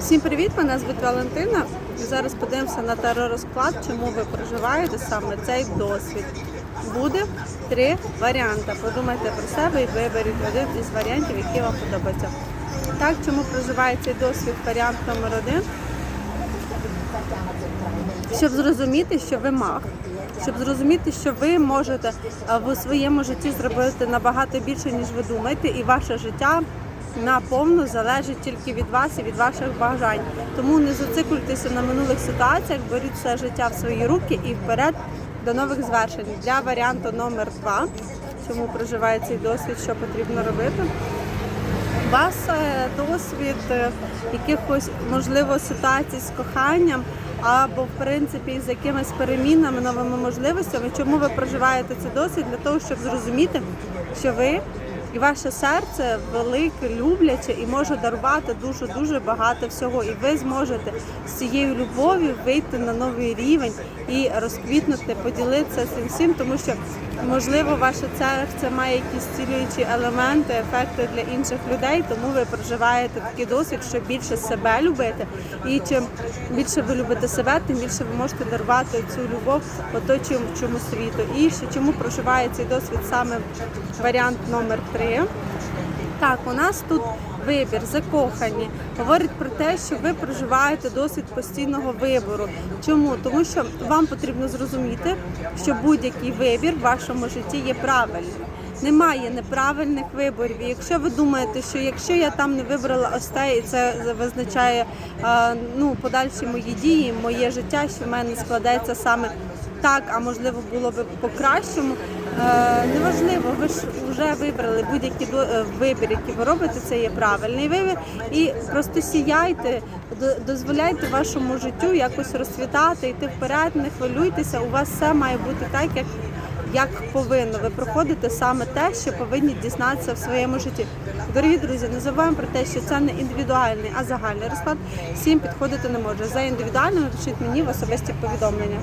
Всім привіт! Мене звуть Валентина. Зараз подивимося на теророзклад, чому ви проживаєте саме цей досвід. Буде три варіанти. Подумайте про себе і виберіть один із варіантів, який вам подобається. Так, чому проживає цей досвід варіант номер один? Щоб зрозуміти, що ви маг, щоб зрозуміти, що ви можете в своєму житті зробити набагато більше, ніж ви думаєте, і ваше життя наповну залежить тільки від вас і від ваших бажань. Тому не зациклюйтеся на минулих ситуаціях, беріть все життя в свої руки і вперед до нових звершень. Для варіанту номер два, чому проживає цей досвід, що потрібно робити. У вас е, досвід е, якихось можливо ситуацій з коханням або в принципі з якимись перемінами, новими можливостями. Чому ви проживаєте цей досвід? Для того, щоб зрозуміти, що ви і ваше серце велике, любляче і може дарувати дуже дуже багато всього. І ви зможете з цією любов'ю вийти на новий рівень і розквітнути, поділитися цим всім, тому що можливо ваше серце має якісь цілюючі елементи, ефекти для інших людей, тому ви проживаєте такий досвід, щоб більше себе любити. І чим більше ви любите себе, тим більше ви можете дарувати цю любов оточуючому світу. І ще чому проживає цей досвід саме варіант номер три. Так, у нас тут вибір, закохані. Говорить про те, що ви проживаєте досвід постійного вибору. Чому? Тому що вам потрібно зрозуміти, що будь-який вибір в вашому житті є правильним. Немає неправильних виборів. І якщо ви думаєте, що якщо я там не вибрала ось те, і це визначає ну, подальші мої дії, моє життя, що в мене складається саме так, а можливо було би по-кращому. Е, неважливо, ви ж вже вибрали будь-який е, вибір, який ви робите, це є правильний вибір. І просто сіяйте, дозволяйте вашому життю якось розцвітати, йти вперед, не хвилюйтеся. У вас все має бути так, як, як повинно. Ви проходите саме те, що повинні дізнатися в своєму житті. Дорогі друзі, не забуваємо про те, що це не індивідуальний, а загальний розклад. Всім підходити не може. За індивідуальним пишіть мені в особисті повідомлення.